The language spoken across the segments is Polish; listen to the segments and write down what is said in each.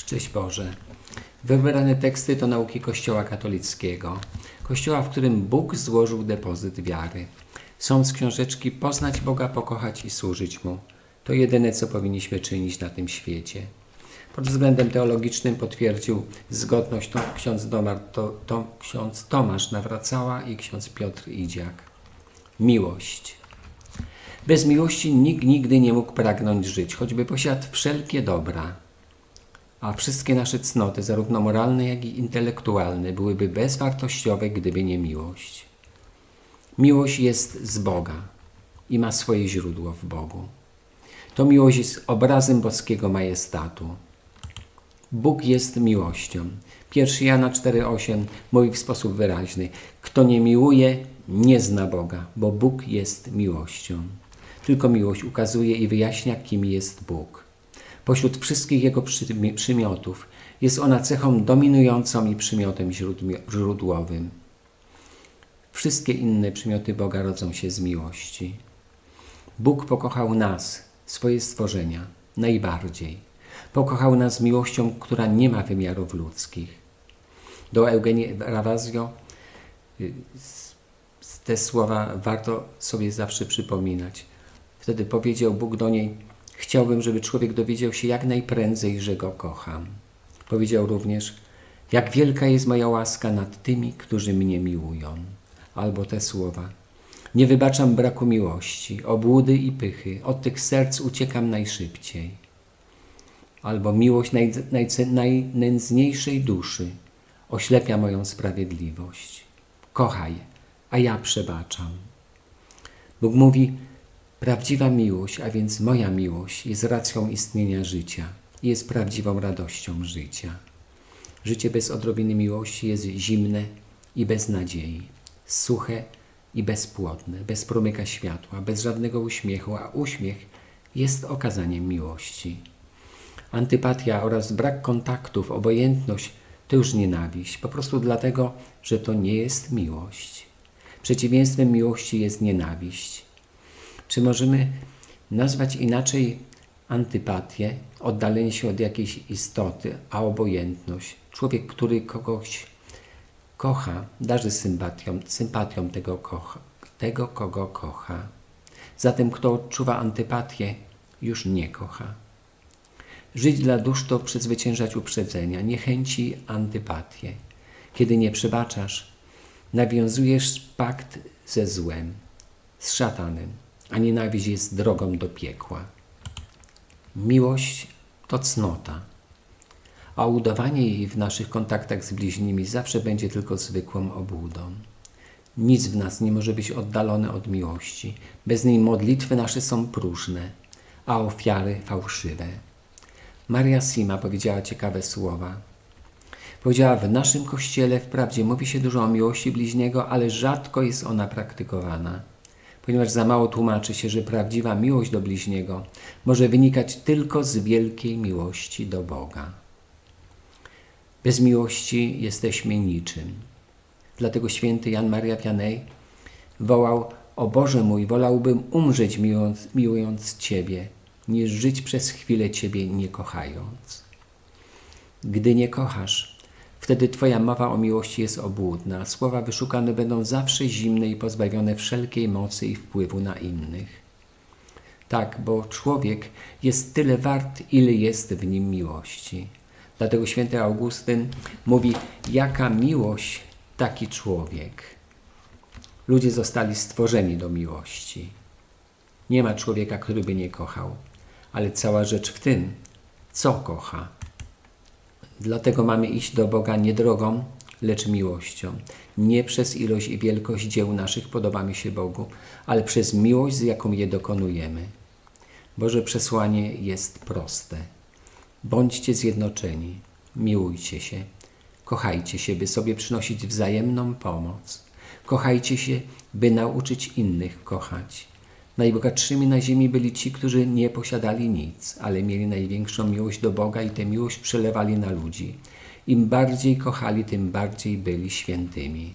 Szczęść Boże. Wybrane teksty to nauki Kościoła katolickiego. Kościoła, w którym Bóg złożył depozyt wiary. Są z książeczki Poznać Boga, pokochać i służyć Mu. To jedyne, co powinniśmy czynić na tym świecie. Pod względem teologicznym potwierdził zgodność to ksiądz, Domar, to, to ksiądz Tomasz Nawracała i ksiądz Piotr Idziak. Miłość. Bez miłości nikt nigdy nie mógł pragnąć żyć, choćby posiadł wszelkie dobra. A wszystkie nasze cnoty, zarówno moralne, jak i intelektualne, byłyby bezwartościowe, gdyby nie miłość. Miłość jest z Boga i ma swoje źródło w Bogu. To miłość jest obrazem boskiego majestatu. Bóg jest miłością. 1 Jana 4,8 mówi w sposób wyraźny: Kto nie miłuje, nie zna Boga, bo Bóg jest miłością. Tylko miłość ukazuje i wyjaśnia, kim jest Bóg. Pośród wszystkich jego przymiotów jest ona cechą dominującą i przymiotem źródłowym. Wszystkie inne przymioty Boga rodzą się z miłości. Bóg pokochał nas, swoje stworzenia, najbardziej. Pokochał nas miłością, która nie ma wymiarów ludzkich. Do Eugenii Ravazio y, te słowa warto sobie zawsze przypominać. Wtedy powiedział Bóg do niej: Chciałbym, żeby człowiek dowiedział się jak najprędzej, że go kocham. Powiedział również: Jak wielka jest moja łaska nad tymi, którzy mnie miłują. Albo te słowa: Nie wybaczam braku miłości, obłudy i pychy, od tych serc uciekam najszybciej. Albo miłość naj, naj, najnędzniejszej duszy oślepia moją sprawiedliwość. Kochaj, a ja przebaczam. Bóg mówi: Prawdziwa miłość, a więc moja miłość, jest racją istnienia życia i jest prawdziwą radością życia. Życie bez odrobiny miłości jest zimne i bez nadziei, suche i bezpłodne, bez promyka światła, bez żadnego uśmiechu, a uśmiech jest okazaniem miłości. Antypatia oraz brak kontaktów, obojętność to już nienawiść, po prostu dlatego, że to nie jest miłość. Przeciwieństwem miłości jest nienawiść. Czy możemy nazwać inaczej antypatię, oddalenie się od jakiejś istoty, a obojętność? Człowiek, który kogoś kocha, darzy sympatią, sympatią tego, kocha, tego, kogo kocha. Zatem kto odczuwa antypatię, już nie kocha. Żyć dla dusz to przezwyciężać uprzedzenia, niechęci, antypatię. Kiedy nie przebaczasz, nawiązujesz pakt ze złem, z szatanem a nienawiść jest drogą do piekła. Miłość to cnota, a udawanie jej w naszych kontaktach z bliźnimi zawsze będzie tylko zwykłą obłudą. Nic w nas nie może być oddalone od miłości. Bez niej modlitwy nasze są próżne, a ofiary fałszywe. Maria Sima powiedziała ciekawe słowa. Powiedziała, w naszym kościele wprawdzie mówi się dużo o miłości bliźniego, ale rzadko jest ona praktykowana ponieważ za mało tłumaczy się, że prawdziwa miłość do bliźniego może wynikać tylko z wielkiej miłości do Boga. Bez miłości jesteśmy niczym. Dlatego święty Jan Maria Vianney wołał: O Boże mój, wolałbym umrzeć miłując, miłując Ciebie, niż żyć przez chwilę Ciebie nie kochając. Gdy nie kochasz, Wtedy Twoja mowa o miłości jest obłudna, słowa wyszukane będą zawsze zimne i pozbawione wszelkiej mocy i wpływu na innych. Tak, bo człowiek jest tyle wart, ile jest w nim miłości. Dlatego święty Augustyn mówi, jaka miłość, taki człowiek. Ludzie zostali stworzeni do miłości. Nie ma człowieka, który by nie kochał, ale cała rzecz w tym, co kocha. Dlatego mamy iść do Boga nie drogą, lecz miłością. Nie przez ilość i wielkość dzieł naszych podobamy się Bogu, ale przez miłość, z jaką je dokonujemy. Boże przesłanie jest proste. Bądźcie zjednoczeni, miłujcie się, kochajcie się, by sobie przynosić wzajemną pomoc. Kochajcie się, by nauczyć innych kochać. Najbogatszymi na ziemi byli ci, którzy nie posiadali nic, ale mieli największą miłość do Boga i tę miłość przelewali na ludzi. Im bardziej kochali, tym bardziej byli świętymi.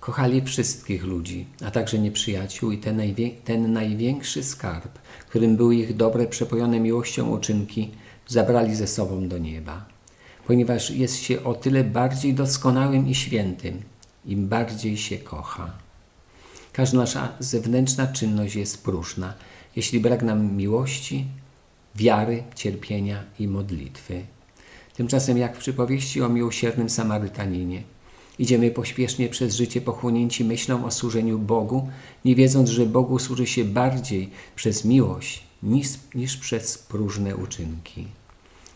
Kochali wszystkich ludzi, a także nieprzyjaciół i ten, ten największy skarb, którym były ich dobre, przepojone miłością uczynki, zabrali ze sobą do nieba, ponieważ jest się o tyle bardziej doskonałym i świętym, im bardziej się kocha. Każda nasza zewnętrzna czynność jest próżna, jeśli brak nam miłości, wiary, cierpienia i modlitwy. Tymczasem, jak w przypowieści o miłosiernym Samarytaninie, idziemy pośpiesznie przez życie pochłonięci myślą o służeniu Bogu, nie wiedząc, że Bogu służy się bardziej przez miłość niż, niż przez próżne uczynki.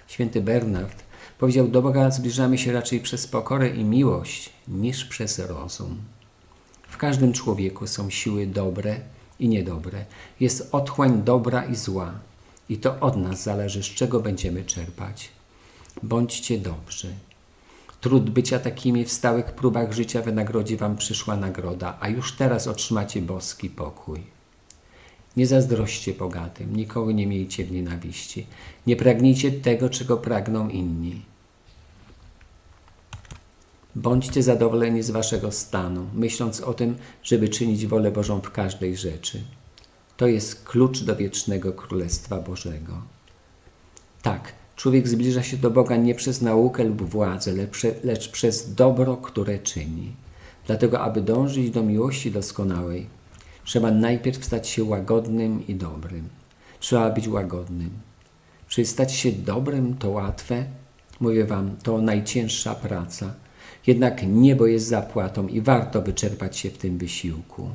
Święty Bernard powiedział: Do Boga zbliżamy się raczej przez pokorę i miłość niż przez rozum. Każdym człowieku są siły dobre i niedobre. Jest otchłań dobra i zła. I to od nas zależy, z czego będziemy czerpać. Bądźcie dobrzy. Trud bycia takimi w stałych próbach życia wynagrodzi wam przyszła nagroda, a już teraz otrzymacie boski pokój. Nie zazdroście bogatym, nikogo nie miejcie w nienawiści. Nie pragnijcie tego, czego pragną inni. Bądźcie zadowoleni z waszego stanu, myśląc o tym, żeby czynić wolę Bożą w każdej rzeczy. To jest klucz do wiecznego Królestwa Bożego. Tak, człowiek zbliża się do Boga nie przez naukę lub władzę, lecz przez dobro, które czyni. Dlatego, aby dążyć do miłości doskonałej, trzeba najpierw stać się łagodnym i dobrym. Trzeba być łagodnym. Czy stać się dobrym to łatwe? Mówię Wam, to najcięższa praca. Jednak niebo jest zapłatą i warto wyczerpać się w tym wysiłku.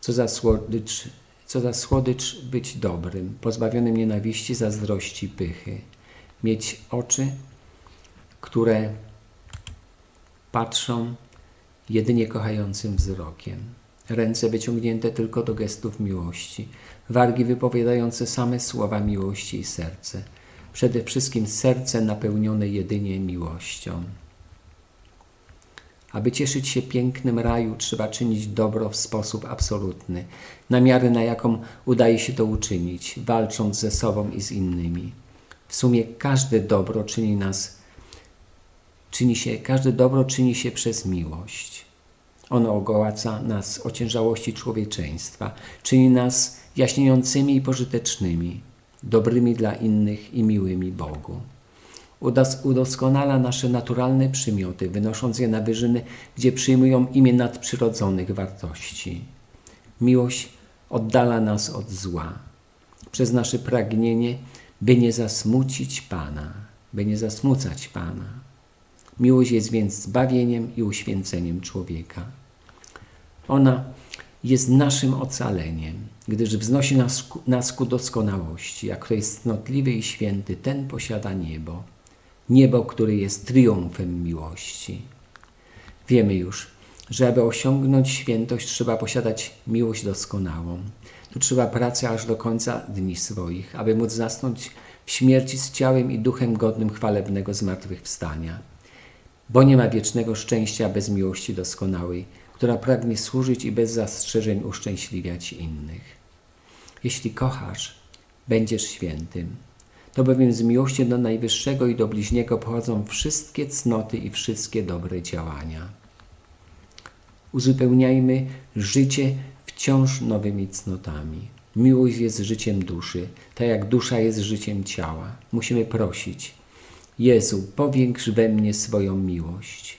Co za słodycz co za słodycz być dobrym, pozbawionym nienawiści, zazdrości, pychy. Mieć oczy, które patrzą jedynie kochającym wzrokiem. Ręce wyciągnięte tylko do gestów miłości. Wargi wypowiadające same słowa miłości i serce. Przede wszystkim serce napełnione jedynie miłością. Aby cieszyć się pięknym raju, trzeba czynić dobro w sposób absolutny, na miarę na jaką udaje się to uczynić, walcząc ze sobą i z innymi. W sumie każde dobro czyni nas, czyni się, każde dobro czyni się przez miłość. Ono ogołaca nas ociężałości człowieczeństwa, czyni nas jaśniejącymi i pożytecznymi, dobrymi dla innych i miłymi Bogu udoskonala nasze naturalne przymioty, wynosząc je na wyżyny, gdzie przyjmują imię nadprzyrodzonych wartości. Miłość oddala nas od zła, przez nasze pragnienie, by nie zasmucić Pana, by nie zasmucać Pana. Miłość jest więc zbawieniem i uświęceniem człowieka. Ona jest naszym ocaleniem, gdyż wznosi nas, ku doskonałości. Jak kto jest cnotliwy i święty, ten posiada niebo niebo, które jest triumfem miłości. Wiemy już, że aby osiągnąć świętość, trzeba posiadać miłość doskonałą. Tu trzeba pracy aż do końca dni swoich, aby móc zasnąć w śmierci z ciałem i duchem godnym chwalebnego zmartwychwstania. Bo nie ma wiecznego szczęścia bez miłości doskonałej, która pragnie służyć i bez zastrzeżeń uszczęśliwiać innych. Jeśli kochasz, będziesz świętym. To bowiem z miłości do Najwyższego i do bliźniego pochodzą wszystkie cnoty i wszystkie dobre działania. Uzupełniajmy życie wciąż nowymi cnotami. Miłość jest życiem duszy, tak jak dusza jest życiem ciała. Musimy prosić: Jezu, powiększ we mnie swoją miłość.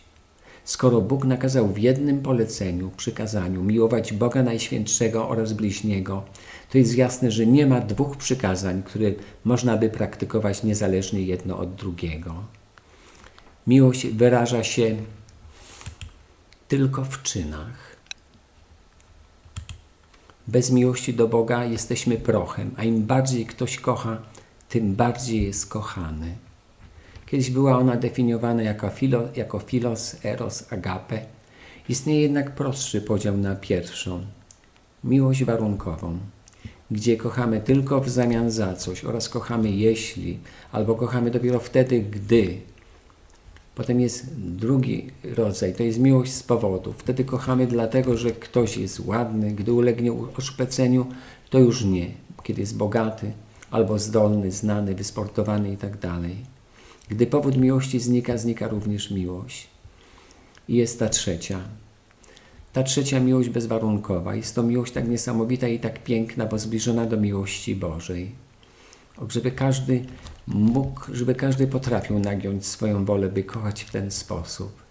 Skoro Bóg nakazał w jednym poleceniu, przykazaniu miłować Boga Najświętszego oraz bliźniego, to jest jasne, że nie ma dwóch przykazań, które można by praktykować niezależnie jedno od drugiego. Miłość wyraża się tylko w czynach. Bez miłości do Boga jesteśmy prochem, a im bardziej ktoś kocha, tym bardziej jest kochany. Kiedyś była ona definiowana jako, filo, jako filos, eros, agape. Istnieje jednak prostszy podział na pierwszą miłość warunkową, gdzie kochamy tylko w zamian za coś oraz kochamy jeśli, albo kochamy dopiero wtedy, gdy. Potem jest drugi rodzaj, to jest miłość z powodu. Wtedy kochamy dlatego, że ktoś jest ładny, gdy ulegnie oszpeceniu, to już nie, kiedy jest bogaty, albo zdolny, znany, wysportowany itd. Gdy powód miłości znika, znika również miłość. I jest ta trzecia. Ta trzecia miłość bezwarunkowa. Jest to miłość tak niesamowita i tak piękna, bo zbliżona do miłości Bożej. Żeby każdy Bóg, żeby każdy potrafił nagiąć swoją wolę, by kochać w ten sposób.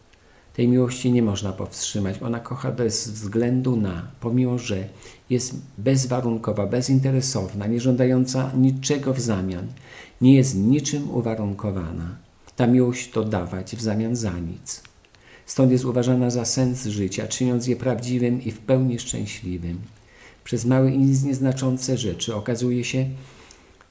Tej miłości nie można powstrzymać. Ona kocha bez względu na, pomimo że jest bezwarunkowa, bezinteresowna, nie żądająca niczego w zamian, nie jest niczym uwarunkowana. Ta miłość to dawać w zamian za nic. Stąd jest uważana za sens życia, czyniąc je prawdziwym i w pełni szczęśliwym. Przez małe i nieznaczące rzeczy okazuje się,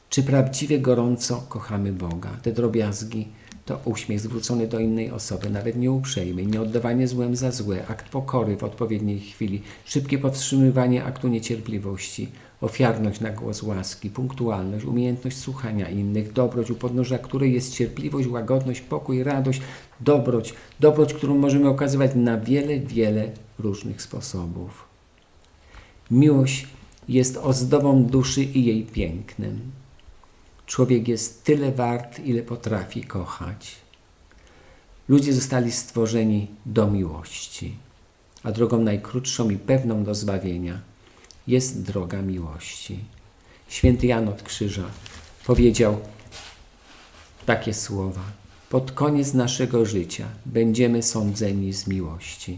czy prawdziwie gorąco kochamy Boga. Te drobiazgi to uśmiech zwrócony do innej osoby, nawet nieuprzejmy, nieoddawanie złem za złe, akt pokory w odpowiedniej chwili, szybkie powstrzymywanie aktu niecierpliwości, ofiarność na głos łaski, punktualność, umiejętność słuchania innych, dobroć, u podnóża której jest cierpliwość, łagodność, pokój, radość, dobroć, dobroć, którą możemy okazywać na wiele, wiele różnych sposobów. Miłość jest ozdobą duszy i jej pięknem. Człowiek jest tyle wart, ile potrafi kochać. Ludzie zostali stworzeni do miłości, a drogą najkrótszą i pewną do zbawienia jest droga miłości. Święty Jan od Krzyża powiedział takie słowa: Pod koniec naszego życia będziemy sądzeni z miłości.